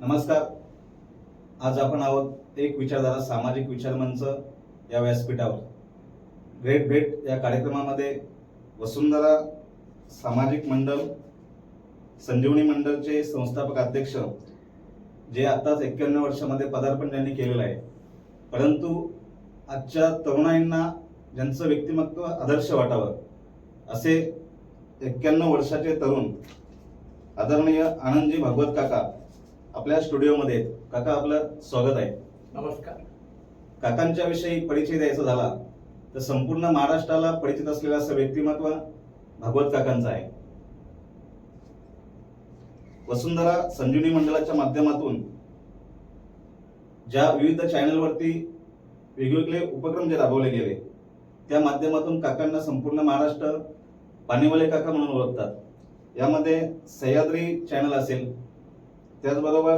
नमस्कार. आज आपण आहोत एक विचारधारा सामाजिक विचार मंच या व्यासपीठावर. ग्रेट भेट या कार्यक्रमामध्ये वसुंधरा सामाजिक मंडळ संजीवनी मंडळचे संस्थापक अध्यक्ष जे आताच एक्क्याण्णव वर्षामध्ये पदार्पण त्यांनी केलेलं आहे. परंतु आजच्या तरुणाईंना ज्यांचं व्यक्तिमत्व आदर्श वाटावं असे एक्क्याण्णव वर्षाचे तरुण आदरणीय आनंदजी भगवत काका आपल्या स्टुडिओमध्ये. काका आपलं स्वागत आहे. नमस्कार. काकांच्या विषयी परिचय द्यायचा झाला तर संपूर्ण महाराष्ट्राला परिचित असलेलं असं व्यक्तिमत्व भागवत काकांचं आहे. वसुंधरा संजीवनी मंडळाच्या माध्यमातून ज्या विविध चॅनलवरती वेगवेगळे उपक्रम जे राबवले गेले त्या माध्यमातून काकांना संपूर्ण महाराष्ट्र पाणीवाले काका म्हणून ओळखतात. यामध्ये सह्याद्री चॅनल असेल त्याचबरोबर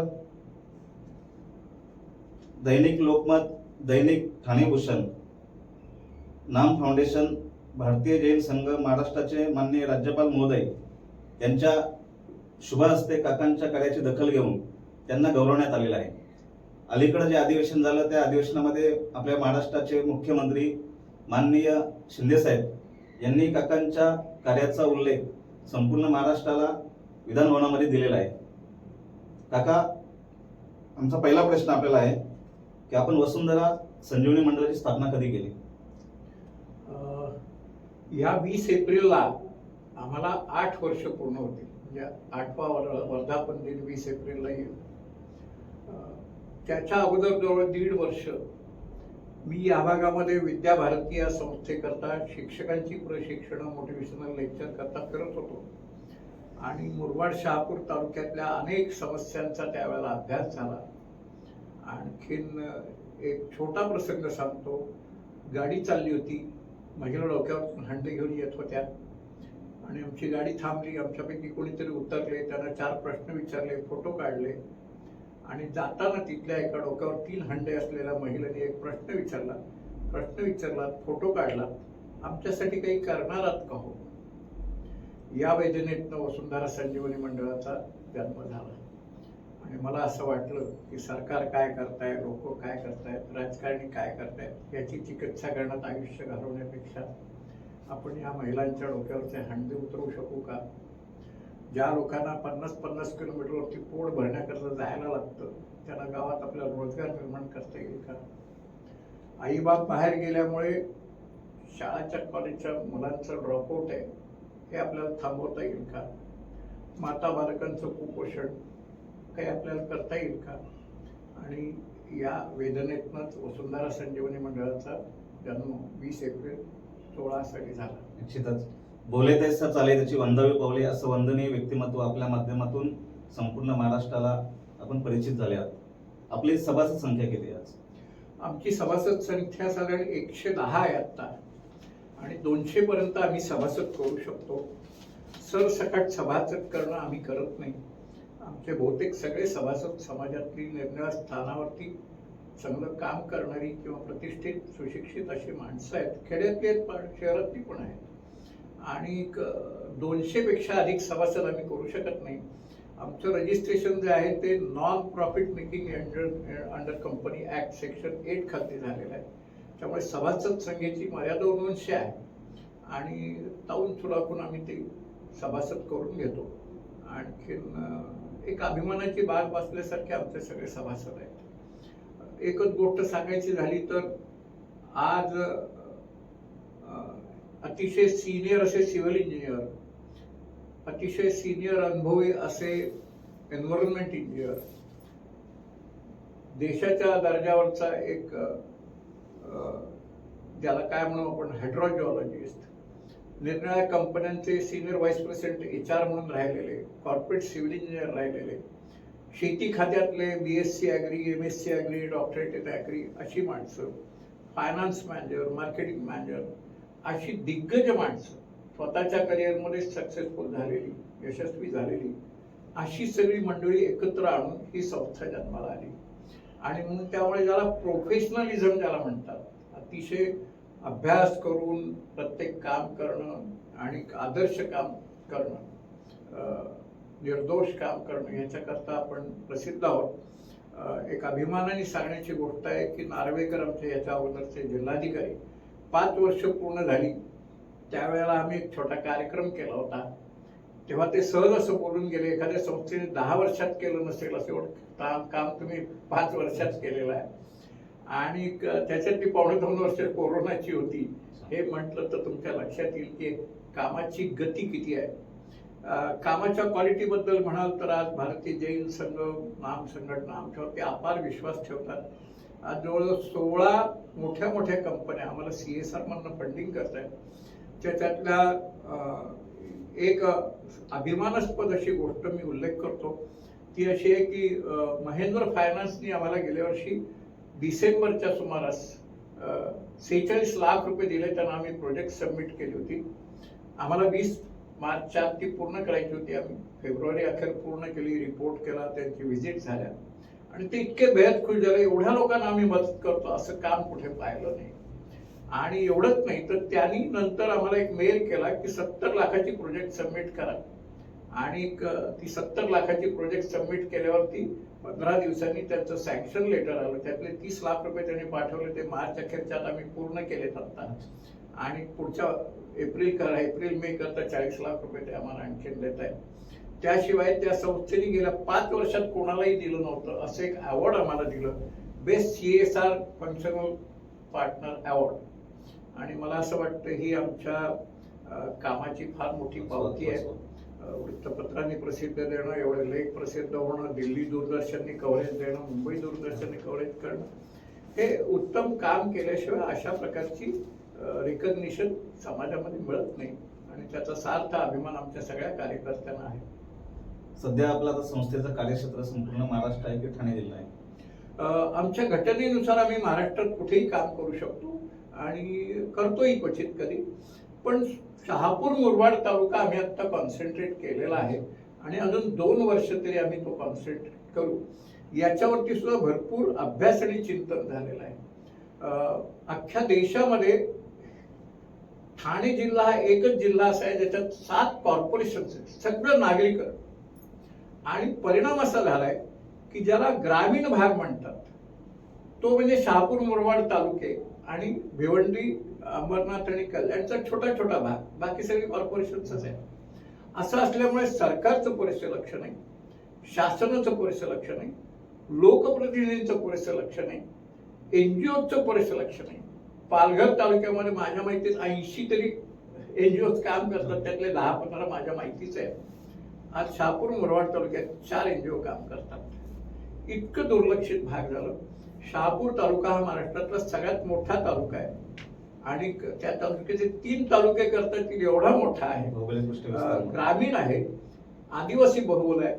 दैनिक लोकमत दैनिक ठाणेभूषण नाम फाउंडेशन भारतीय जैन संघ महाराष्ट्राचे माननीय राज्यपाल महोदय यांच्या शुभ हस्ते काकांच्या कार्याची दखल घेऊन त्यांना गौरवण्यात आलेलं आहे. अलीकडं जे अधिवेशन झालं त्या अधिवेशनामध्ये आपल्या महाराष्ट्राचे मुख्यमंत्री माननीय शिंदेसाहेब यांनी काकांच्या कार्याचा उल्लेख संपूर्ण महाराष्ट्राला विधानभवनामध्ये दिलेला आहे. काका आमचा पहिला प्रश्न आपल्याला आहे की आपण वसुंधरा संजीवनी मंडळाची स्थापना कधी केली? या वीस एप्रिलला आम्हाला आठ वर्ष पूर्ण होतील म्हणजे आठवा वर- वर्धापन दिन वीस एप्रिलला येईल. त्याच्या अगोदर जवळ दीड वर्ष मी या भागामध्ये विद्याभारती या संस्थेकरता शिक्षकांची प्रशिक्षण मोटिवेशनल लेक्चर करता फिरत होतो. आणि मुरबाड शहापूर तालुक्यातल्या अनेक समस्यांचा त्यावेळेला अभ्यास झाला. आणखीन एक छोटा प्रसंग सांगतो. गाडी चालली होती. महिला डोक्यावर हंडे घेऊन येत होत्या. आणि आमची गाडी थांबली. आमच्यापैकी कोणीतरी उतरले. त्यांना चार प्रश्न विचारले फोटो काढले. आणि जाताना तिथल्या एका डोक्यावर तीन हंडे असलेल्या महिलेने एक प्रश्न विचारला. प्रश्न विचारला फोटो काढला. आमच्यासाठी काही करणार आहात का हो? या वेदनेतनं वसुंधरा संजीवनी मंडळाचा जन्म झाला. आणि मला असं वाटलं की सरकार काय करताय लोक काय करतायत राजकारणी काय करतायत याची चिकित्सा करण्यात आयुष्य घालवण्यापेक्षा आपण या महिलांच्या डोक्यावरचे हंडे उतरवू शकू का? ज्या लोकांना पन्नास पन्नास किलोमीटरवरती पोट भरण्याकरता जायला लागतं त्यांना गावात आपल्याला रोजगार निर्माण करता येईल का? आईबाप बाहेर गेल्यामुळे शाळाच्या कॉलेजच्या मुलांचं ड्रॉपआउट आहे. हे आपल्याला थांबवता येईल का? माता बालकांचं कुपोषण काही आपल्याला करता येईल का? आणि या वेदनेतनंच वसुंधरा संजीवनी मंडळाचा जन्म वीस एप्रिल सोळा साली झाला. निश्चितच. बोले तैसा चाले त्याची वंदावी पावले असं वंदनीय व्यक्तिमत्व आपल्या माध्यमातून संपूर्ण महाराष्ट्राला आपण परिचित झाले आहात. आपली सभासद संख्या किती आज? आमची सभासद संख्या साधारण एकशे दहा आहे आत्ता. आणि दोनशे पर्यंत आम्ही सभासद करू शकतो. सरसकट सभासद करणं आम्ही करत नाही. आमचे बहुतेक सगळे सभासद समाजातली निर्णया स्थानावरती चांगलं काम करणारी किंवा प्रतिष्ठित सुशिक्षित अशी माणसं आहेत. खेड्यातली आहेत पण शहरातली पण आहेत. आणि दोनशेपेक्षा अधिक सभासद आम्ही करू शकत नाही. आमचं रजिस्ट्रेशन जे आहे ते non profit making under under company act section eight खाली झालेलं आहे. त्यामुळे सभासद संख्येची मर्यादा दोनशे आहे. आणि ताऊन चुलाकून आम्ही ते सभासद करून घेतो. आणखीन एक अभिमानाची बाग बसल्यासारखे आमचे सगळे सभासद आहेत. एकच गोष्ट सांगायची झाली तर आज अतिशय सिनियर असे सिव्हिल इंजिनियर अतिशय सिनियर अनुभवी असे एन्व्हायरमेंट इंजिनियर देशाच्या दर्जावरचा एक ज्याला काय म्हणू आपण हायड्रोजिओलॉजिस्ट निरनिराळ्या कंपन्यांचे senior vice president H R म्हणून राहिलेले कॉर्पोरेट सिव्हिल इंजिनियर राहिलेले. शेती खात्यातले B S C agri M S C agri doctorate in agri अशी माणसं. फायनान्स मॅनेजर मार्केटिंग मॅनेजर अशी दिग्गज माणसं. स्वतःच्या करिअरमध्ये सक्सेसफुल झालेली यशस्वी झालेली अशी सगळी मंडळी एकत्र आणून ही संस्था जन्माला आली. आणि म्हणून त्यामुळे ज्याला प्रोफेशनलिझम ज्याला म्हणतात अतिशय अभ्यास करून प्रत्येक काम करणं आणि आदर्श काम करणं निर्दोष काम करणं ह्याच्याकरता आपण प्रसिद्ध आहोत. एक अभिमानाने सांगण्याची गोष्ट आहे की नार्वेकर आमचे याच्या अगोदरचे जिल्हाधिकारी पाच वर्ष पूर्ण झाली. त्यावेळेला आम्ही एक छोटा कार्यक्रम केला होता. तेव्हा ते सहज असं बोलून गेले एखाद्या संस्थेने दहा वर्षात केलं नसेल असं एवढं काम काम तुम्ही पाच वर्षात केलेलं आहे. आणि त्याच्यात ती पावणे दोन वर्ष कोरोनाची होती. हे म्हटलं तर तुमच्या लक्षात येईल की कामाची गती किती आहे. कामाच्या क्वालिटीबद्दल म्हणाल तर आज भारतीय जैन संघ नाम संघटना आमच्यावरती अपार विश्वास ठेवतात. आज जवळजवळ सोळा मोठ्या मोठ्या कंपन्या आम्हाला सी एस आरमधनं फंडिंग करत आहेत त्याच्यातल्या एक अभिमानास्पद अशी गोष्ट मी उल्लेख करतो. ती अशी आहे की महेंद्र फायनान्सनी आम्हाला गेल्या वर्षी डिसेंबरच्या सुमारास सेहेचाळीस लाख रुपये दिले. त्यांना आम्ही प्रोजेक्ट सबमिट केली होती. आम्हाला वीस मार्चच्या आत ती पूर्ण करायची होती. आम्ही फेब्रुवारी अखेर पूर्ण केली रिपोर्ट केला त्यांची व्हिजिट झाल्या. आणि ते इतके बेहद खुश झाले एवढ्या लोकांना आम्ही मदत करतो असं काम कुठे पाहिलं नाही. आणि एवढंच नाही तर त्यांनी नंतर आम्हाला एक मेल केला की सत्तर लाखाची प्रोजेक्ट सबमिट करा. आणि ती सत्तर लाखाची प्रोजेक्ट सबमिट केल्यावरती पंधरा दिवसांनी त्यांचं सँक्शन लेटर आलं. त्यातले तीस लाख रुपये त्यांनी पाठवले. ते मार्च अखेरच्या आम्ही पूर्ण केलेत आता आणि पुढच्या एप्रिल करा एप्रिल मे करता चाळीस लाख रुपये ते आम्हाला आणखीन देत आहेत. त्याशिवाय त्या संस्थेने गेल्या पाच वर्षात कोणालाही दिलं नव्हतं. असं एक अवॉर्ड आम्हाला दिलं. Best C S R functional partner award आणि मला असं वाटतं ही आमच्या कामाची फार मोठी पावती आहे. वृत्तपत्रांनी प्रसिद्ध देणं एवढे लेख प्रसिद्ध होणं दिल्ली दूरदर्शनने कव्हरेज देणं मुंबई दूरदर्शनने कव्हरेज करणं हे उत्तम काम केल्याशिवाय अशा प्रकारची रिकग्निशन समाजामध्ये मिळत नाही. आणि त्याचा सार्थ अभिमान आमच्या सगळ्या कार्यकर्त्यांना आहे. सध्या आपलं आता संस्थेचं कार्यक्षेत्र संपूर्ण महाराष्ट्र आहे की ठाणे जिल्हा आहे? आमच्या घटनेनुसार आम्ही महाराष्ट्रात कुठेही काम करू शकतो आणि करतोही क्वचित कधी. पण शहापूर मुरबाड तालुका आम्ही आत्ता कॉन्सन्ट्रेट केलेला आहे. आणि अजून दोन वर्ष तरी आम्ही तो कॉन्सन्ट्रेट करू. याच्यावरती सुद्धा भरपूर अभ्यास आणि चिंतन झालेलं आहे. अख्ख्या देशामध्ये ठाणे जिल्हा हा एकच जिल्हा असा आहे ज्याच्यात सात कॉर्पोरेशन सगळं नागरिक आणि परिणाम असा झालाय की ज्याला ग्रामीण भाग म्हणतात तो म्हणजे शहापूर मुरबाड तालुके आणि भिवंडी अंबरनाथ आणि कल्याणचा छोटा छोटा भाग बाकी सगळे कॉर्पोरेशनच आहे. असं असल्यामुळे सरकारचं पुरेसं लक्ष नाही शासनाचं पुरेसं लक्ष नाही लोकप्रतिनिधींचं पुरेसं लक्ष नाही एन जी ओचं पुरेसं लक्ष नाही. पालघर तालुक्यामध्ये माझ्या माहितीत ऐंशी तरी एन जी ओज काम करतात त्यातले दहा पंधरा माझ्या माहितीच आहे आज शहापूर मुरवाड तालुक्यात चार एन जी ओ काम करतात. इतकं दुर्लक्षित भाग झालं. शहापूर तालुका हा महाराष्ट्रातला सगळ्यात मोठा तालुका आहे. आणि क- त्या तालुक्याचे तीन तालुके करता येतील एवढा मोठा आहे ग्रामीण आहे आदिवासी बहुल आहे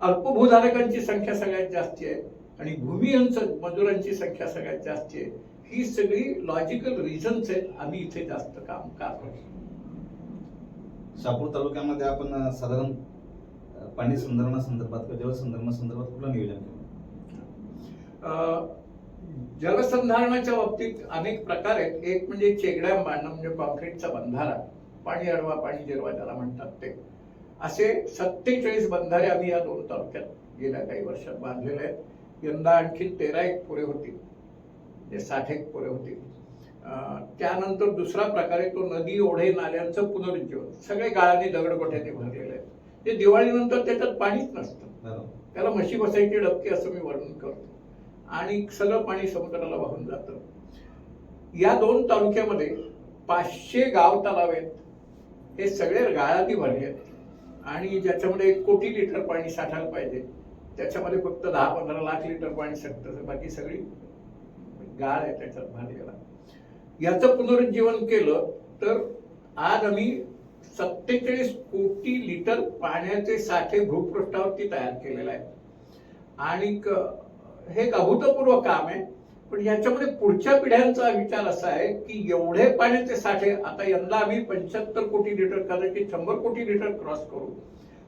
अल्पभूधारकांची संख्या सगळ्यात जास्ती आहे आणि भूमिहीन मजुरांची संख्या सगळ्यात जास्ती आहे. ही सगळी लॉजिकल रिझन्स आहेत आम्ही इथे जास्त काम का करतो शहापूर तालुक्यामध्ये आपण साधारण पाणी संदर्भासंदर्भात किंवा जलसंदर्भासंदर्भात कुठलं नियोजन केलं? जलसंधारणाच्या बाबतीत अनेक प्रकार आहेत. एक म्हणजे चेगड्या बांधणं म्हणजे कॉन्क्रीटचा बंधारा पाणी अडवा पाणी जिरवा ज्याला म्हणतात ते. असे सत्तेचाळीस बंधारे आम्ही या दोन तालुक्यात गेल्या काही वर्षात बांधलेले आहेत. यंदा आणखी तेरा एक पुरे होतील. म्हणजे साठ एक पुरे होतील. त्यानंतर दुसरा प्रकार तो नदी ओढे नाल्यांचं पुनरुज्जीवन. सगळे गाळाने दगडगोट्याने भरलेले आहेत. ते दिवाळीनंतर त्याच्यात पाणीच नसतं. त्याला म्हशी बसायची डबके असं मी वर्णन करतो. आणि सगळं पाणी समुद्राला वाहून जातं. या दोन तालुक्यामध्ये पाचशे गाव तलाव आहेत हे सगळे गाळाती भरले आहेत. आणि ज्याच्यामध्ये एक कोटी लिटर पाणी साठायला पाहिजे त्याच्यामध्ये फक्त दहा पंधरा लाख लिटर पाणी साठतं बाकी सगळी गाळ आहे त्याच्यात भरलेला याचं पुनरुज्जीवन केलं तर आज आम्ही सत्तेचाळीस कोटी लिटर पाण्याचे साठे भूपृष्ठावरती तयार केलेले आहेत आणि हे एक अभूतपूर्व काम आहे. पण याच्यामध्ये पुढच्या पिढ्यांचा विचार असा आहे की एवढे पाण्याचे साठे आता यंदा आम्ही पंच्याहत्तर कोटी लिटर कदाचित शंभर कोटी लिटर क्रॉस करू.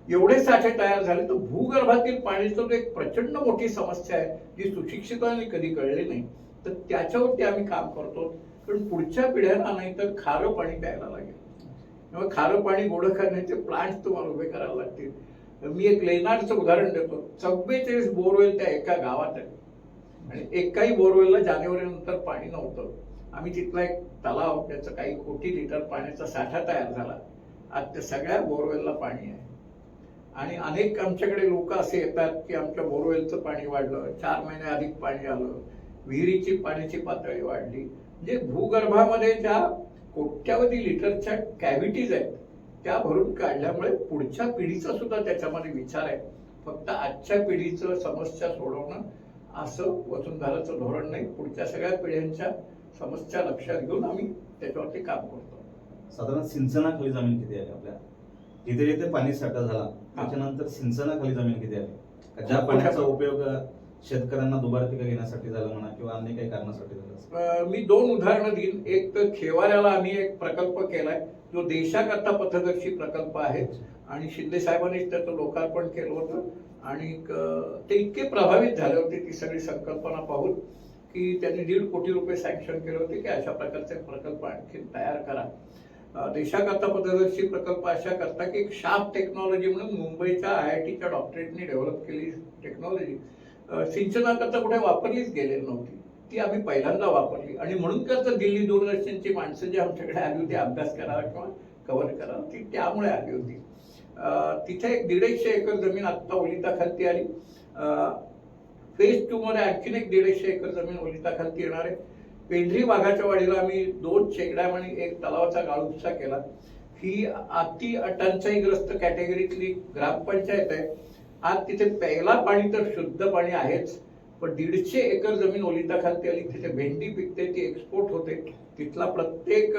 एवढे साठे तयार झाले तर भूगर्भातील पाण्याची एक प्रचंड मोठी समस्या आहे जी सुशिक्षितांनी कधी कळली नाही. तर त्याच्यावरती आम्ही काम करतो. पण पुढच्या पिढ्यांना नाही तर खारं पाणी प्यायला लागेल. तेव्हा खारं पाणी गोडं करण्याचे प्लांट तुम्हाला उभे करायला लागतील. मी एक लेनार्डचं उदाहरण देतो. चव्वेचाळीस बोरवेल त्या एका गावात आहे. आणि एकाही बोरवेलला जानेवारी नंतर पाणी नव्हतं. आम्ही तिथला एक तलाव त्याचं काही कोटी लिटर पाण्याचा साठा तयार झाला. आज त्या सगळ्या बोरवेलला पाणी आहे. आणि अनेक आमच्याकडे लोक असे येतात की आमच्या बोरवेलचं पाणी वाढलं. चार महिने अधिक पाणी आलं. विहिरीची पाण्याची पातळी वाढली. म्हणजे भूगर्भामध्ये ज्या कोट्यावधी लिटरच्या कॅव्हिटीज आहेत त्या भरून काढल्यामुळे पुढच्या पिढीचा सुद्धा त्याच्यामध्ये विचार आहे. फक्त आजच्या पिढीचं समस्या सोडवणं असं वसुंधराचं धोरण नाही. पुढच्या सगळ्या पिढ्यांच्या समस्या लक्षात घेऊन आम्ही त्याच्यावरती काम करतो. साधारण सिंचनाखाली जमीन किती आली आपल्या? जिथे जिथे पाणी साठा झाला त्याच्यानंतर सिंचनाखाली जमीन किती आली? का ज्या पाण्याचा उपयोग शेतकऱ्यांना दुबार पिकं घेण्यासाठी झालं म्हणा किंवा अन्य काही कारणासाठी झालं असेल. अं, मी दोन उदाहरणं देईन. एक तर खेवाऱ्याला आम्ही एक प्रकल्प केलाय. जो देशाकरता पथदर्शी प्रकल्प आहे. आणि शिंदे साहेबांनीच त्याचं लोकार्पण केलं होतं. आणि क- ते इतके प्रभावित झाले होते ती सगळी संकल्पना पाहून की त्यांनी दीड कोटी रुपये सँक्शन केले होते की अशा प्रकारचे प्रकल्प आणखी तयार करा. अं, देशाकरता पथदर्शी प्रकल्प अशा करता की एक शार्प टेक्नॉलॉजी म्हणून मुंबईच्या आय आय टीच्या डॉक्टरेटनी डेव्हलप केली टेक्नॉलॉजी सिंचनाकरता कुठे वापरलीच गेलेली नव्हती. ती आम्ही पहिल्यांदा वापरली. आणि म्हणून कसं दिल्ली दूरदर्शनची माणसं जी आमच्याकडे आली होती अभ्यास करावा किंवा कव्हर करावा ती त्यामुळे आली होती. तिथे एक दीडशे एकर जमीन आत्ता ओलिताखालती आली. फेज टू मध्ये आणखीन एक दीडशे एकर जमीन ओलिताखालती येणार आहे. पेंढरी वाघाच्या वाडीला आम्ही दोन शेकड्या आणि एक तलावाचा गाळुपसा केला. ही अति टंचाईग्रस्त कॅटेगरीतली ग्रामपंचायत आहे. आज तिथे प्यायला पाणी तर शुद्ध पाणी आहेच पण दीडशे एकर जमीन ओलिताखालती आली तिथे भेंडी पिकते ती एक्सपोर्ट होते. तिथला प्रत्येक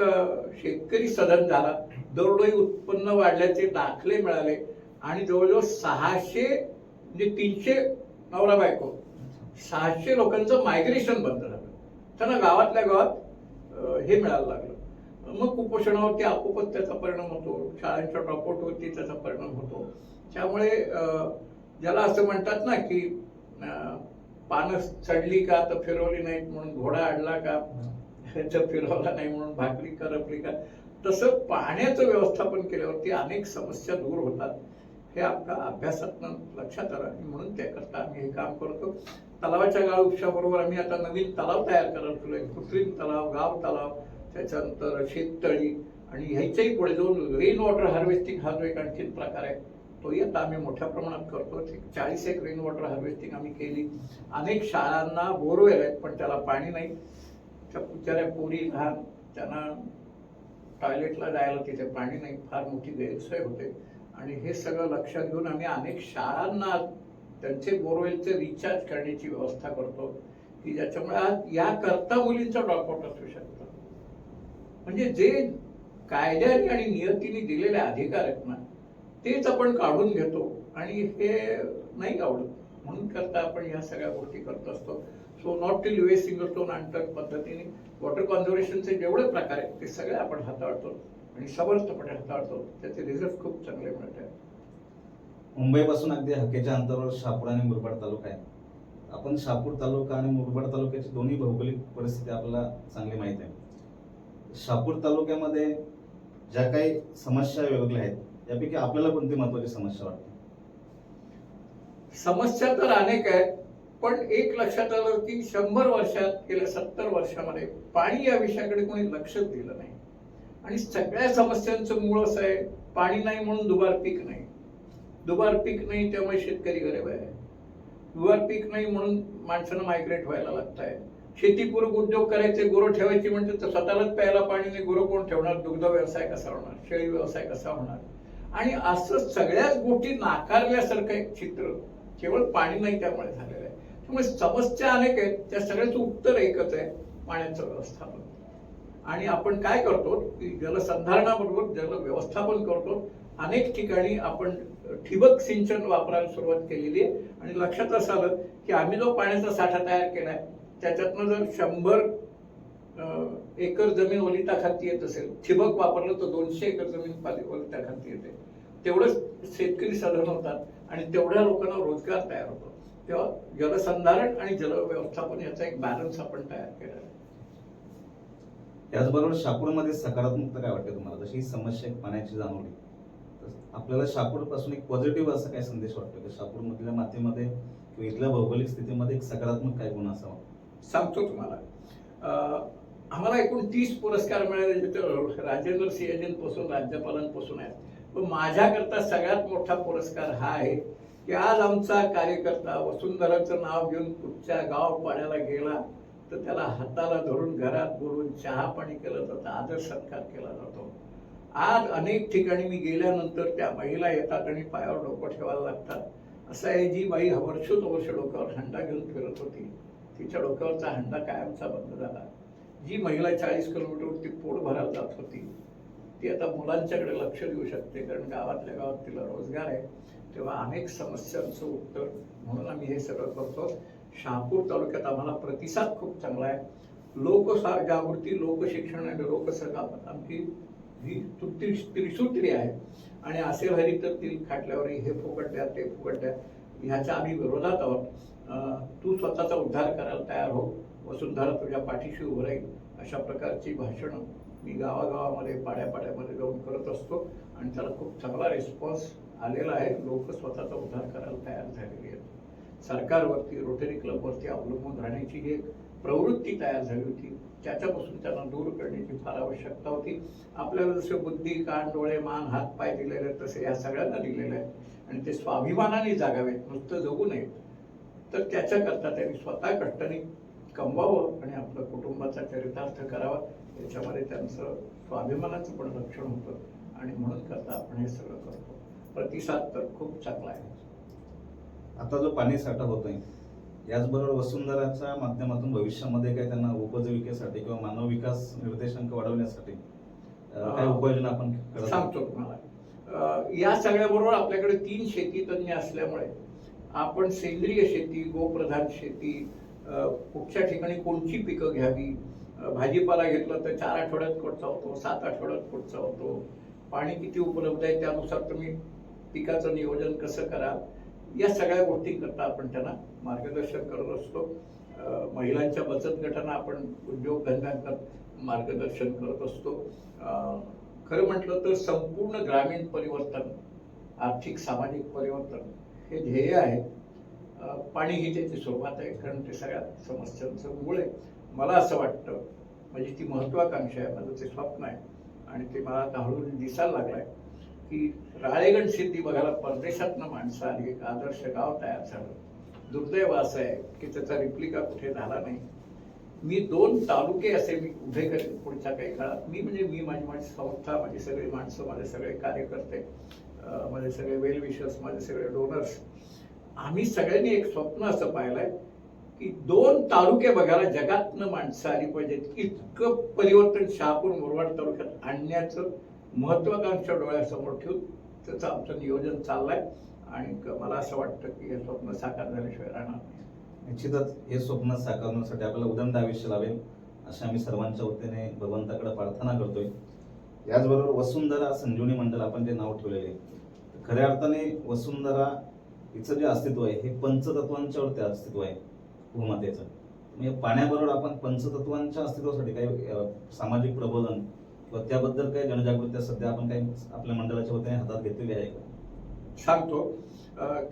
शेतकरी सदन झाला. दरडोई उत्पन्न वाढल्याचे दाखले मिळाले आणि जवळजवळ सहाशे म्हणजे तीनशे नवरा बायको सहाशे लोकांचं मायग्रेशन बंद झालं. त्यांना गावातल्या गावात हे मिळायला लागलं. मग कुपोषणावरती आपोपच त्याचा परिणाम होतो शाळांच्या ड्रॉपआउटवरती त्याचा परिणाम होतो. त्यामुळे ज्याला असं म्हणतात ना की पानं चढली का तर फिरवली नाहीत म्हणून घोडा अडला का तर फिरवला नाही म्हणून भाकरी करपली का तसं पाण्याचं व्यवस्थापन केल्यावरती अनेक समस्या दूर होतात. हे आपल्या अभ्यासातनं लक्षात आलं आणि म्हणून त्याकरता आम्ही हे काम करतो. तलावाच्या गाळ उपशाबरोबर आम्ही आता नवीन तलाव तयार करत आलोय कृत्रिम तलाव गाव तलाव त्याच्यानंतर शेततळी आणि ह्याच्याही पुढे जाऊन रेन वॉटर हार्वेस्टिंग हा जो एक आणखीन प्रकार आहे तोही आता आम्ही मोठ्या प्रमाणात करतो. चाळीस एक रेन वॉटर हार्वेस्टिंग आम्ही केली. अनेक शाळांना बोरवेल आहेत पण त्याला पाणी नाही. त्या बिचाऱ्या पोरी लहान त्यांना टॉयलेटला जायला तिथे पाणी नाही. फार मोठी गैरसोय होते. आणि हे सगळं लक्षात घेऊन आम्ही अनेक शाळांना त्यांचे बोरवेलचे रिचार्ज करण्याची व्यवस्था करतो की ज्याच्यामुळे आज याकरता मुलींचा ड्रॉपआउट असू शकतो. म्हणजे जे कायद्याने आणि नियतीने दिलेले अधिकार आहेत ना तेच आपण काढून घेतो आणि हे नाही आवडत. म्हणून करता आपण या सगळ्या गोष्टी करत असतो. So not till you a single stone अंटक पद्धतीने वॉटर कॉन्झर्वेशनचे जेवढे प्रकार आहेत ते सगळे आपण हाताळतो आणि समर्थपणे हाताळतो. त्याचे रिझल्ट खूप चांगले मिळत आहेत मुंबईपासून अगदी हक्केच्या अंतरावर शहापूर आणि मुरबाड तालुका आहे. आपण शहापूर तालुका आणि मुरबाड तालुक्याची दोन्ही भौगोलिक परिस्थिती आपल्याला चांगली माहीत आहे. शहापूर तालुक्यामध्ये ज्या काही समस्या वेगवेगळ्या आहेत यापैकी आपल्याला कोणती महत्वाची समस्या वाटते? समस्या तर अनेक आहेत पण एक लक्षात आलं की शंभर वर्षात गेल्या सत्तर वर्षामध्ये पाणी या विषयाकडे कोणी लक्षच दिलं नाही. आणि सगळ्या समस्यांचं मूळ असं आहे पाणी नाही म्हणून दुबार पीक नाही. दुबार पीक नाही त्यामुळे शेतकरी गरीब आहे. दुबार पीक नाही म्हणून माणसानं मायग्रेट व्हायला लागत आहे शेतीपूरक उद्योग करायचे गुरं ठेवायची म्हणजे तर स्वतःलाच प्यायला पाणी नाही. गुरं कोण ठेवणार? दुग्ध व्यवसाय कसा होणार? शेळी व्यवसाय कसा होणार? आणि असं सगळ्याच गोष्टी नाकारल्यासारखं एक चित्र केवळ पाणी नाही त्यामुळे झालेलं आहे. त्यामुळे समस्या अनेक आहेत. त्या सगळ्याचं उत्तर एकच आहे पाण्याचं व्यवस्थापन. आणि आपण काय करतो की जलसंधारणाबरोबर जल व्यवस्थापन करतो. अनेक ठिकाणी आपण ठिबक सिंचन वापरायला सुरुवात केलेली आहे. आणि लक्षात असं आलं की आम्ही जो पाण्याचा साठा तयार केला आहे त्याच्यातनं जर शंभर एकर जमीन ओलिताखालती येत असेल ठिबक वापरलं तर दोनशे एकर जमीन पाली- ओलिताखालती येते. तेवढंच शेतकरी साधन होतात आणि तेवढ्या लोकांना रोजगार तयार होतो. तेव्हा जलसंधारण आणि जल व्यवस्थापन याचा एक बॅलन्स आपण तयार केला आहे. त्याचबरोबर शहापूरमध्ये सकारात्मकता काय वाटते तुम्हाला? जशी ही समस्या पाण्याची जाणवली आपल्याला शहापूरपासून एक पॉझिटिव्ह असा काय संदेश वाटतो? की शहापूर मधल्या मातीमध्ये किंवा इथल्या भौगोलिक स्थितीमध्ये एक सकारात्मक काय गुण असावा? सांगतो तुम्हाला. आम्हाला एकूण तीस पुरस्कार मिळाले जिथे राजेंद्र सिंहजींपासून राज्यपालांपासून आहेत. माझ्याकरता सगळ्यात मोठा पुरस्कार हा आहे की आज आमचा कार्यकर्ता वसुंधराचं नाव घेऊन कुठच्या गाव पाड्याला गेला तर त्याला हाताला धरून घरात बोलून चहा पाणी केलं जातं आदर सत्कार केला जातो. आज अनेक ठिकाणी मी गेल्यानंतर त्या महिला येतात आणि पायावर डोकं ठेवायला लागतात. असं आहे जी बाई वर्षोत्वर्ष डोक्यावर हंडा घेऊन फिरत होती. तिच्या डोक्यावरचा हंडा कायमचा बंद झाला. जी महिला चाळीस किलोमीटरवरती पोट भरायला जात होती ती आता मुलांच्याकडे लक्ष देऊ शकते कारण गावातल्या गावात तिला रोजगार आहे. तेव्हा अनेक समस्यांचं उत्तर म्हणून आम्ही हे सगळं करतो. शहापूर तालुक्यात आम्हाला प्रतिसाद खूप चांगला आहे. लोक जागृती लोकशिक्षण आणि लोकसहकार आमची ही तृप्ती त्रिसूत्री आहे. आणि असे हरी तर ती खाटल्यावर हे फुकट द्या ते फुकट द्या ह्याच्या आम्ही विरोधात आहोत. तू स्वतःचा उद्धार करायला तयार हो. वसुंधरा तुझ्या पाठीशी उभं राहील. अशा प्रकारची भाषणं मी गावागावामध्ये पाड्यापाड्यामध्ये जाऊन करत असतो आणि त्याला खूप चांगला रिस्पॉन्स आलेला आहे. लोक स्वतःचा उद्धार करायला तयार झालेली आहेत. सरकारवरती रोटरी क्लबवरती अवलंबून राहण्याची ही एक प्रवृत्ती तयार झाली होती. त्याच्यापासून त्यांना दूर करण्याची फार आवश्यकता होती. आपल्याला जसे बुद्धी कान डोळे मान हात पाय दिलेले आहेत तसे या सगळ्यांना दिलेले आहेत. आणि ते स्वाभिमानाने जागावेत नुसतं जगू नयेत. तर त्याच्याकरता त्यांनी स्वतः कष्टाने कमवावं आणि आपलं कुटुंबाचा चरितार्थ करावा. याच्यामध्ये त्यांचं स्वाभिमानाचं पण रक्षण होतं आणि म्हणून करता आपण हे सगळं करतो. प्रतिसाद तर खूप चांगला आहे. आता जो पाणी साठा होतोय याचबरोबर वसुंधराच्या माध्यमातून भविष्यामध्ये काय त्यांना उपजीविकेसाठी किंवा मानव विकास निर्देशांक वाढवण्यासाठी काय अं, उपाययोजना आपण? सांगतो तुम्हाला. या सगळ्याबरोबर आपल्याकडे तीन शेती तज्ञ असल्यामुळे आपण सेंद्रिय शेती गोप्रधान शेती कुठच्या ठिकाणी कोणची पिकं घ्यावी भाजीपाला घेतला तर चार आठवड्यात कुठचा होतो सात आठवड्यात कुठचा होतो? पाणी किती उपलब्ध आहे? त्यानुसार तुम्ही पिकाचं नियोजन कसं कराल? या सगळ्या गोष्टींकरता आपण त्यांना मार्गदर्शन करत असतो. महिलांच्या बचत गटांना आपण उद्योगधंद्यांकरता मार्गदर्शन करत असतो. खरं म्हटलं तर संपूर्ण ग्रामीण परिवर्तन आर्थिक सामाजिक परिवर्तन हे ध्येय आहे. पाणी ही त्याची सुरुवात आहे. कारण ते सगळ्या समस्यांचं मूळ आहे. मला असं वाटतं म्हणजे ती महत्वाकांक्षा आहे माझं ते स्वप्न आहे. आणि ते मला आता हळूहळू दिसायला लागलंय की राळेगण सिद्धी बघायला परदेशातनं माणसं आली एक आदर्श गाव तयार झालं. दुर्दैव असं आहे की त्याचा रिप्लिका कुठे झाला नाही. मी दोन तालुके असे मी उभे करेन पुढच्या काही काळात. मी म्हणजे मी माझी माझी संस्था माझी सगळी माणसं माझे सगळे कार्यकर्ते माझे सगळे वेल विशर्स माझे सगळे डोनर्स आम्ही सगळ्यांनी एक स्वप्न असं पाहिलं आहे की दोन तालुके बघायला जगातनं माणसं आली पाहिजेत. इतकं परिवर्तन शहापूर मुरवाड तालुक्यात आणण्याचं महत्वाकांक्षा डोळ्यासमोर ठेवून त्याचं आमचं नियोजन चाललंय. आणि क- मला असं वाटतं की हे स्वप्न साकार झाल्याशिवाय राहणार निश्चितच हे स्वप्न साकारण्यासाठी आपल्याला उदंड आयुष्य लावेल अशा आम्ही सर्वांच्या वतीने भगवंताकडे प्रार्थना करतोय. याचबरोबर वसुंधरा संजीवनी मंडळ आपण जे नाव ठेवलेले खऱ्या अर्थाने वसुंधरा हिचं जे अस्तित्व आहे हे पंचतत्वांच्यावरती अस्तित्व आहे. भूमातेचं म्हणजे पाण्याबरोबर आपण पंचतत्वांच्या अस्तित्वासाठी काही सामाजिक प्रबोधन किंवा त्याबद्दल काही जनजागृती सध्या आपण काही आपल्या मंडळाच्या वतीने हातात घेतलेली आहे का? सांगतो.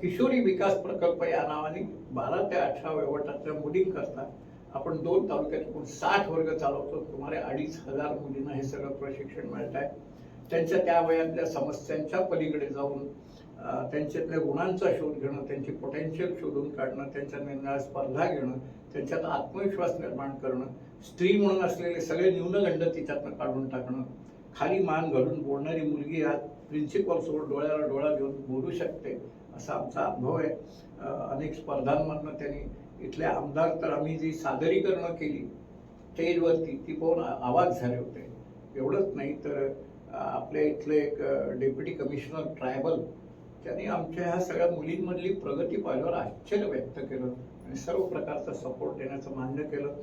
किशोरी विकास प्रकल्प या नावाने बारा ते अठरा वयोगटातल्या मुलींकरता आपण दोन तालुक्यात एकूण साठ वर्ग चालवतो. सुमारे अडीच हजार मुलींना हे सगळं प्रशिक्षण मिळत आहे. त्यांच्या त्या वयातल्या समस्यांच्या पलीकडे जाऊन त्यांच्यातल्या गुणांचा शोध घेणं त्यांची पोटेन्शियल शोधून काढणं त्यांच्या निर्णया स्पर्धा घेणं त्यांच्यात आत्मविश्वास निर्माण करणं स्त्री म्हणून असलेले सगळे न्यूनगंड तिच्यातनं काढून टाकणं खाली मान घालून बोलणारी मुलगी आज प्रिन्सिपलसोबत डोळ्याला डोळा घेऊन बोलू शकते असा आमचा अनुभव आहे. अनेक स्पर्धांमधनं त्यांनी इथले आमदार तर आम्ही जी सादरीकरणं केली स्टेजवरती ती पाहून आवाज झाले होते. एवढंच नाही तर आपल्या इथले एक डेप्युटी कमिशनर ट्रायबल त्यांनी आमच्या ह्या सगळ्या मुलींमधली प्रगती पाहिल्यावर आश्चर्य व्यक्त केलं. आणि सर्व प्रकारचा सपोर्ट देण्याचं मान्य केलं.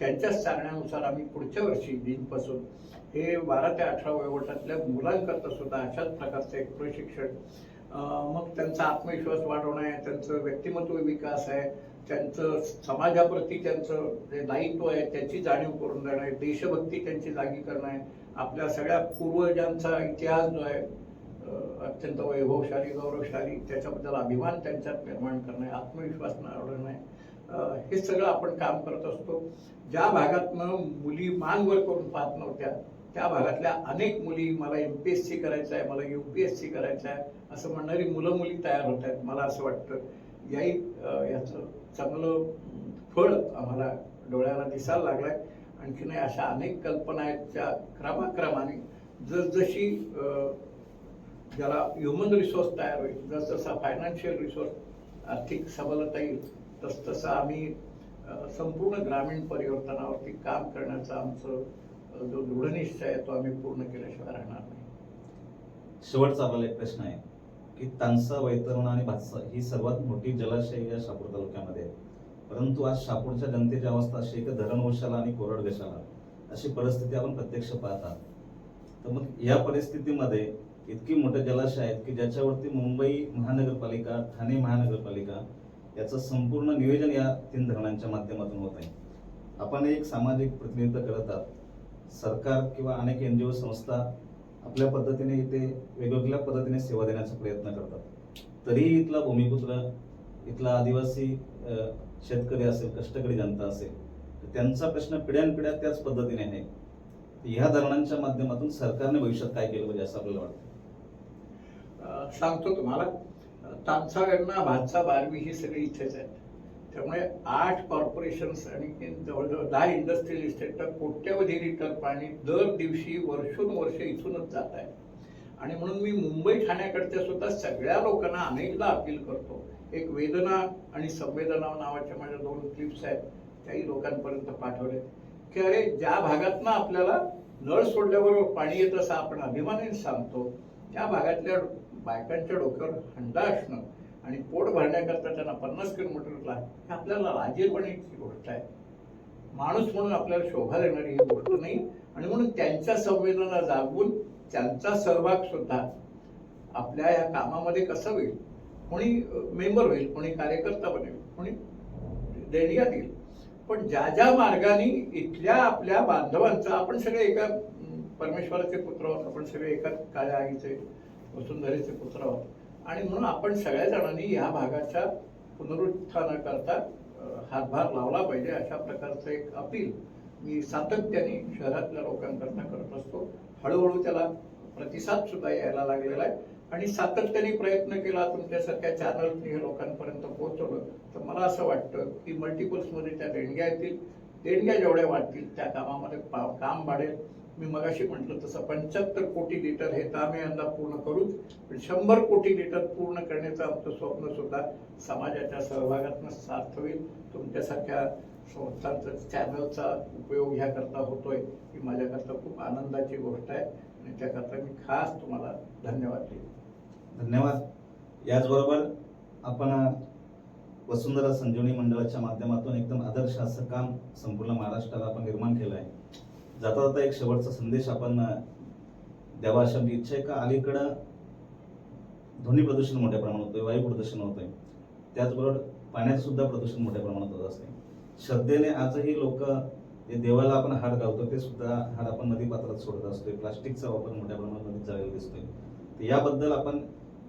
त्यांच्याच चारण्यानुसार आम्ही पुढच्या वर्षी दिनपासून हे बारा ते अठरा वयोगटातल्या मुलांकरता सुद्धा अशाच प्रकारचं एक प्रशिक्षण मग त्यांचा आत्मविश्वास वाढवणं आहे त्यांचं व्यक्तिमत्व विकास आहे त्यांचं समाजाप्रती त्यांचं जे दायित्व आहे त्याची जाणीव करून देणं आहे देशभक्ती त्यांची जागी करणं आहे. आपल्या सगळ्या पूर्वजांचा इतिहास जो आहे अत्यंत वैभवशाली गौरवशाली. त्याच्याबद्दल अभिमान त्यांच्यात निर्माण करणे आत्मविश्वास वाढवणे अं, हे सगळं आपण काम करत असतो. ज्या भागातनं मुली मानवर करून पाहत नव्हत्या त्या भागातल्या अनेक मुली मला एम पी एस सी करायचं आहे मला यू पी एस सी करायचं आहे असं म्हणणारी मुलं मुली तयार होत आहेत मला असं वाटतं. याही याचं चांगलं फळ आम्हाला डोळ्याला दिसायला लागलंय. आणखीन अशा अनेक कल्पना आहेत ज्या क्रमाक्रमाने जसजशी ज्याला ह्युमन रिसोर्स तयार होईल. जसजसा फायनान्शियल रिसोर्स आर्थिक सबलता येईल तसतसं आम्ही संपूर्ण ग्रामीण परिवर्तनावरती काम करण्याचा आमचं जो दृढनिश्चय आहे तो आम्ही पूर्ण केल्याशिवाय राहणार नाही. शेवटचा आपल्याला एक प्रश्न आहे की तानसा वैतरणा आणि भातसा ही सर्वात मोठी जलाशय या शापूर तालुक्यामध्ये आहे परंतु आज शापूरच्या जनतेची अवस्था अशी की धरण वशाला आणि कोरड देशाला अशी परिस्थिती आपण प्रत्यक्ष पाहतात तर मग या परिस्थितीमध्ये इतकी मोठे जलाशय आहेत की ज्याच्यावरती मुंबई महानगरपालिका ठाणे महानगरपालिका याचं संपूर्ण नियोजन या तीन धरणांच्या माध्यमातून होत आहे. आपण एक सामाजिक प्रतिनिधित्व करत आहात. सरकार किंवा अनेक एन जी ओ संस्था आपल्या पद्धतीने इथे वेगवेगळ्या पद्धतीने सेवा देण्याचा प्रयत्न करतात. तरीही इथला भूमिपुत्र इथला आदिवासी शेतकरी असेल कष्टकरी जनता असेल तर त्यांचा प्रश्न पिढ्यानपिढ्या त्याच पद्धतीने आहे. ह्या धरणांच्या माध्यमातून सरकारने भविष्यात काय केलं पाहिजे असं आपल्याला वाटतं? सांगतो तुम्हाला तानसा भातसा बारवी ही सगळी इथेच आहेत त्यामुळे आठ कॉर्पोरेशन्स आणि जवळजवळ दहा इंडस्ट्रियल इस्टेटला कोट्यवधी लिटर पाणी दर दिवशी वर्षोनवर्ष इथूनच जात आहे. आणि म्हणून मी मुंबई ठाण्याकडच्या सुद्धा सगळ्या लोकांना अनेकदा अपील करतो एक वेदना आणि संवेदना नावाच्या माझ्या दोन क्लिप्स आहेत त्याही लोकांपर्यंत पाठवले. की अरे ज्या भागातनं आपल्याला नळ सोडल्याबरोबर पाणी येत असं आपण अभिमानाने सांगतो त्या भागातल्या बायकांच्या डोक्यावर हंडा असणं आणि पोट भरण्याकरता त्यांना पन्नास किलोमीटरला हे आपल्याला लाजीरपणेची गोष्ट आहे. माणूस म्हणून आपल्याला शोभा देणारी ही गोष्ट नाही. आणि म्हणून त्यांच्या संवेदना जागून त्यांचा सहभाग सुद्धा आपल्या या कामामध्ये कसं होईल? कोणी मेंबर होईल कोणी कार्यकर्ता बनेल कोणी देणग्यात येईल पण ज्या ज्या मार्गाने इथल्या आपल्या बांधवांचा आपण सगळे एका परमेश्वराचे पुत्र आहोत आपण सगळे एकाच काळ्या आईचे वसुंधरेचे पुत्र आहोत. आणि म्हणून आपण सगळ्या जणांनी या भागाच्या पुनरुत्थानाकरता हातभार लावला पाहिजे अशा प्रकारचं एक अपील मी सातत्याने शहरातल्या लोकांकरता करत असतो. हळूहळू त्याला प्रतिसाद सुद्धा यायला लागलेला आहे. आणि सातत्याने प्रयत्न केला तुमच्यासारख्या चॅनल्सनी हे लोकांपर्यंत पोहोचवलं तर मला असं वाटतं की मल्टिपल्समध्ये त्या देणग्या येतील. देणग्या जेवढ्या वाढतील त्या कामामध्ये पा- काम वाढेल. मी मगाशी म्हटलं तसं पंच्याहत्तर कोटी लिटर हे तर आम्ही यंदा पूर्ण करूच पण शंभर कोटी लिटर पूर्ण करण्याचं आमचं स्वप्न सुद्धा समाजाच्या सहभागातून सार्थ होईल. तुमच्यासारख्या संस्थांचा चॅनलचा उपयोग ह्याकरता होतोय ही माझ्याकरता खूप आनंदाची गोष्ट आहे. आणि त्याकरता मी खास तुम्हाला धन्यवाद देईन. धन्यवाद. याचबरोबर आपण वसुंधरा संजीवनी मंडळाच्या माध्यमातून एकदम आदर्श असं काम संपूर्ण महाराष्ट्राला आपण निर्माण केलं आहे जाता जाता एक शेवटचा संदेश आपण द्यावा अशा मी इच्छा आहे का? अलीकडं ध्वनी प्रदूषण मोठ्या प्रमाणात होतंय वायू प्रदूषण होतंय. त्याचबरोबर पाण्याचं सुद्धा प्रदूषण मोठ्या प्रमाणात होत असते श्रद्धेने आजही लोक जे देवाला आपण हार घालतो ते सुद्धा हार आपण नदी पात्रात सोडत असतोय. प्लास्टिकचा वापर मोठ्या प्रमाणात नदीत झालेला दिसतोय. तर याबद्दल आपण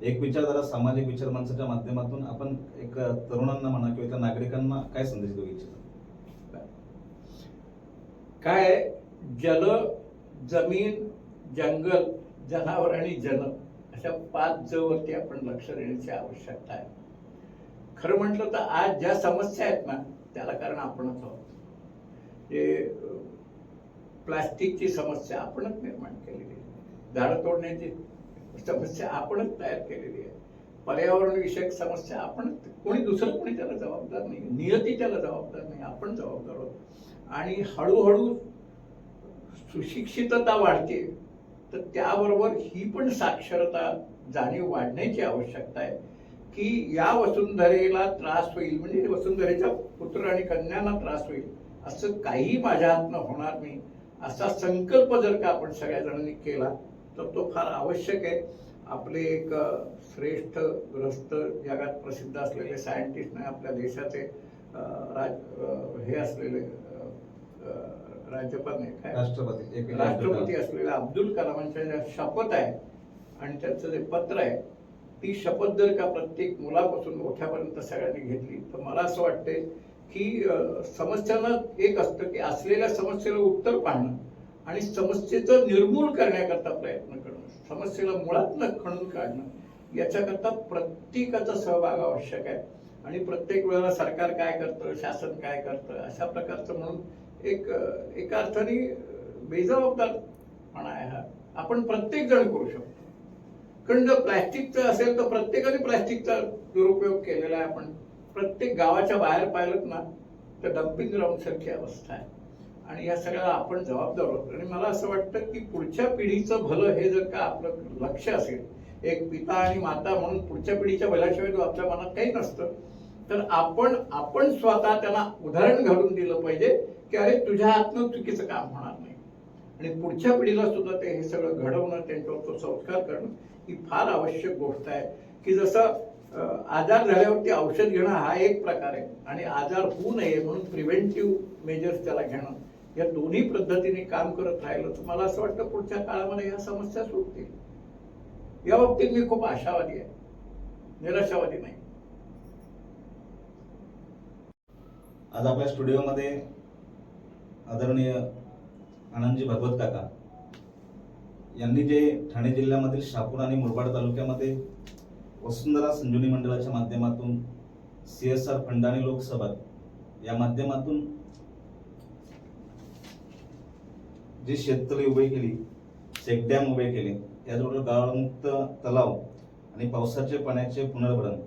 एक विचारधारा सामाजिक विचार माणसाच्या माध्यमातून आपण एक तरुणांना म्हणा किंवा त्या नागरिकांना काय संदेश देऊ इच्छित? काय जल जमीन जंगल जनावर आणि जन. अशा पाच जवळती आपण लक्ष देण्याची आवश्यकता आहे. खरं म्हटलं तर आज ज्या समस्या आहेत ना त्याला कारण आपणच आहोत. जे प्लास्टिकची समस्या आपणच निर्माण केलेली आहे. झाडं तोडण्याची समस्या आपणच तयार केलेली आहे. पर्यावरणविषयक समस्या आपण कोणी दुसरं कोणी त्याला जबाबदार नाही. नियती त्याला जबाबदार नाही. आपण जबाबदार आहोत. आणि हळूहळू सुशिक्षितता वाढते तर त्याबरोबर ही पण साक्षरता जाणीव वाढण्याची आवश्यकता आहे की या वसुंधरेला त्रास होईल म्हणजे वसुंधरेच्या पुत्र आणि कन्यांना त्रास होईल असं काही माझ्या हातनं होणार नाही असा संकल्प जर का आपण सगळ्या जणांनी केला तर तो फार आवश्यक आहे. आपले एक श्रेष्ठ ग्रस्त जगात प्रसिद्ध असलेले सायंटिस्ट नाही आपल्या देशाचे राज हे असलेले राज्यपाल नाही काय? राष्ट्रपती एक राष्ट्रपती असलेल्या अब्दुल कलामांच्या ज्या शपथ आहे आणि त्यांचं जे पत्र आहे ती शपथ जर का प्रत्येक मुलापासून मोठ्यापर्यंत सगळ्यांनी घेतली तर मला असं वाटतंय की समस्यांना एक असतं की असलेल्या समस्येला उत्तर पाहणं आणि समस्येचं निर्मूल करण्याकरता प्रयत्न करणं. समस्येला मुळातनं खणून काढणं याच्याकरता प्रत्येकाचा सहभाग आवश्यक आहे. आणि प्रत्येक वेळेला सरकार काय करतं शासन काय करतं अशा प्रकारचं म्हणून एक एका अर्थाने अं, बेजबाबदारपणा आहे हा आपण प्रत्येक जण करू शकतो. कारण जर प्लॅस्टिकचं असेल तर प्रत्येकाने प्लॅस्टिकचा दुरुपयोग केलेला आहे. आपण प्रत्येक गावाच्या बाहेर पाहिलं ना तर डम्पिंग ग्राउंड सारखी अवस्था आहे. आणि या सगळ्याला आपण जबाबदार आहोत. आणि मला असं वाटतं की पुढच्या पिढीचं भलं हे जर का आपलं लक्ष असेल एक पिता आणि माता म्हणून पुढच्या पिढीच्या भल्याशिवाय जो आपल्या मनात काही नसतं तर आपण आपण स्वतः त्यांना उदाहरण घालून दिलं पाहिजे. की अरे तुझ्या हातनं चुकीचं काम होणार नाही. आणि पुढच्या पिढीला सुद्धा ते हे सगळं घडवणं त्यांच्यावर तो संस्कार करणं ही फार आवश्यक गोष्ट आहे. की जसं आजार झाल्यावरती औषध घेणं हा एक प्रकार आहे. आणि आजार होऊ नये म्हणून प्रिव्हेंटिव्ह मेजर्स त्याला घेणं. या दोन्ही पद्धतीने काम करत राहिलं तर मला असं वाटतं पुढच्या काळामध्ये ह्या समस्या सुटतील. या बाबतीत मी खूप आशावादी आहे. निराशावादी नाही. आज आपल्या स्टुडिओमध्ये आदरणीय आनंदजी भागवत काका यांनी जे ठाणे जिल्ह्यामधील शापूर आणि मुरबाड तालुक्यामध्ये वसुंधरा संजीवनी मंडळाच्या माध्यमातून सी एस आर फंड आणि लोकसभा या माध्यमातून जी शेततळी उभी केली चेकडॅम उभे केले याचबरोबर गाळमुक्त तलाव आणि पावसाचे पाण्याचे पुनर्भरण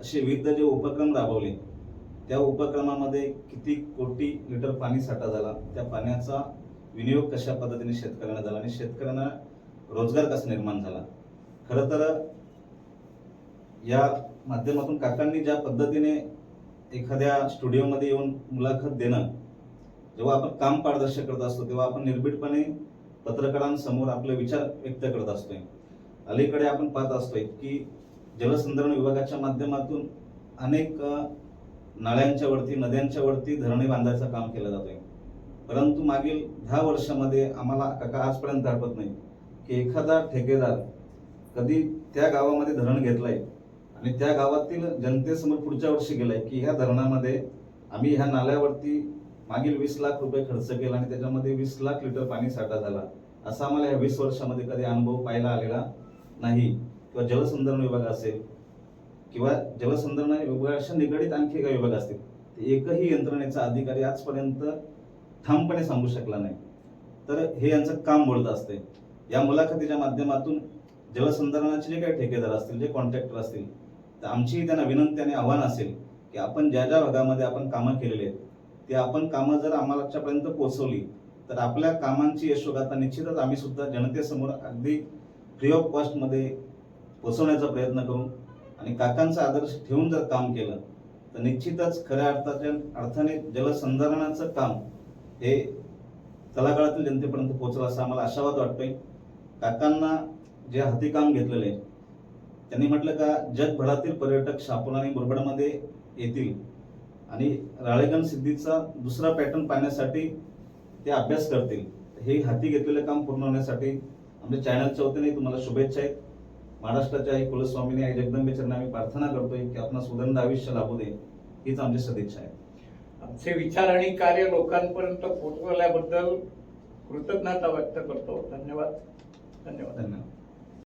असे विविध जे उपक्रम राबवले त्या उपक्रमामध्ये किती कोटी लिटर पाणी साठा झाला त्या पाण्याचा विनियोग कशा पद्धतीने शेतकऱ्यांना झाला आणि शेतकऱ्यांना रोजगार कसा निर्माण झाला? खरं तर या माध्यमातून काकांनी ज्या पद्धतीने एखाद्या स्टुडिओमध्ये येऊन मुलाखत देणं जेव्हा आपण काम पारदर्शक करत असतो तेव्हा आपण निर्भीडपणे पत्रकारांसमोर आपले विचार व्यक्त करत असतोय. अलीकडे आपण पाहत असतोय की जलसंधारण विभागाच्या माध्यमातून अनेक नाळ्यांच्या वरती नद्यांच्या वरती धरणे बांधायचं काम केलं जातंय. परंतु मागील दहा वर्षामध्ये आम्हाला काका आजपर्यंत आठवत नाही की एखादा ठेकेदार कधी त्या गावामध्ये धरण घेतलंय आणि त्या गावातील जनतेसमोर पुढच्या वर्षी गेलाय की ह्या धरणामध्ये आम्ही ह्या नाल्यावरती मागील वीस लाख रुपये खर्च केला आणि त्याच्यामध्ये वीस लाख लिटर पाणी साठा झाला. असा आम्हाला या वीस वर्षामध्ये कधी अनुभव पाहायला आलेला नाही. किंवा जलसंधारण विभाग असेल किंवा जलसंधारण विभागाशी निगडीत आणखी काही विभाग असतील. ते एकही यंत्रणेचा अधिकारी आजपर्यंत ठामपणे सांगू शकला नाही. तर हे यांचं काम बोलत असते. या मुलाखतीच्या माध्यमातून जलसंधारणाचे जे काही ठेकेदार असतील जे कॉन्ट्रॅक्टर असतील तर आमचीही त्यांना विनंती आणि आव्हान असेल की आपण ज्या ज्या भागामध्ये आपण कामं केलेली आहेत ते आपण कामं जर आम्हालाच्यापर्यंत पोहोचवली तर आपल्या कामांची यशोगाथा निश्चितच आम्ही सुद्धा जनतेसमोर अगदी फ्री ऑफ कॉस्टमध्ये पोचवण्याचा प्रयत्न करू आणि काकांचा आदर्श ठेवून जर काम केलं तर निश्चितच खऱ्या अर्थाच्या अर्थाने जलसंधारणाचं काम हे तलागाळातील जनतेपर्यंत पोहोचलं असं आम्हाला आशावाद वाटतोय. काकांना जे हाती काम घेतलेलं आहे त्यांनी म्हटलं का जगभरातील पर्यटक शापोला आणि मुरबाडमध्ये येतील. आणि राळेगण सिद्धीचा दुसरा पॅटर्न पाहण्यासाठी ते अभ्यास करतील. हे हाती घेतलेलं काम पूर्ण होण्यासाठी आमच्या चॅनलच्या वतीने तुम्हाला शुभेच्छा आहेत. महाराष्ट्राच्या आई कुलस्वामीने आई जगदंबेचरणी आम्ही प्रार्थना करतोय की आपणास उदंड आयुष्य लाभू दे हीच आमची सदिच्छा आहे. आमचे विचार आणि कार्य लोकांपर्यंत पोहोचवल्याबद्दल कृतज्ञता व्यक्त करतो. धन्यवाद. धन्यवाद. धन्यवाद.